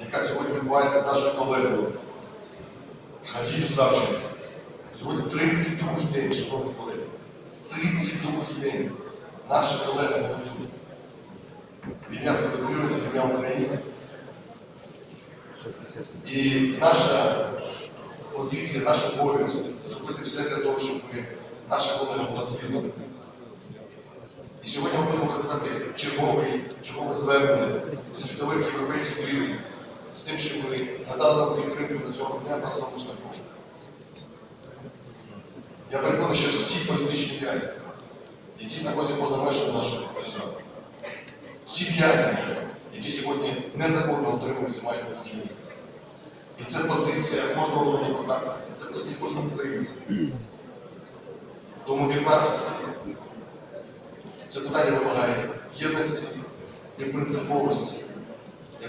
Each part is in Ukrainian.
яка сьогодні відбувається з нашою колегою Надією Савченко. Сьогодні 32-й день, шановні колеги. 32-й день. Наша колега не тут. Війна справедливості, війна України. І наша позиція, наш обов'язок зробити все для того, щоб наша колега була звільнена. І сьогодні ми будемо черговий, чергове звернення до світових європейських лідерів з тим, щоб ми надали нам підтримку до цього дня на самому шляху. Я переконаний, що всі політичні в'язні, які знаходяться поза межами нашої держави, всі в'язні, які сьогодні незаконно отримують мають звільнення. І це позиція кожного народного це позиція кожного українця. Тому від нас це питання вимагає єдності і принциповості,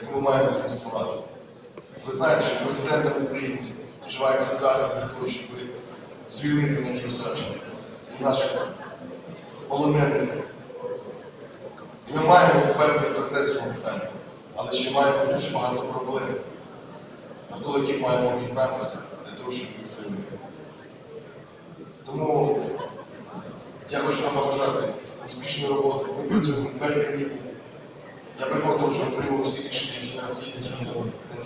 яку ми маємо демонструвати. Ви знаєте, що президентом України вживається захід для того, щоб звільнити Надію Савченко і наших полонених. І ми маємо певний прогрес в цьому питанні, але ще маємо дуже багато проблем, навколо яких маємо об'єднатися для того, щоб їх звільнити. Тому я хочу вам побажати успішної роботи. Ми працюємо без канікул. Я переконаний, що ми приймемо всі рішення, які необхідні.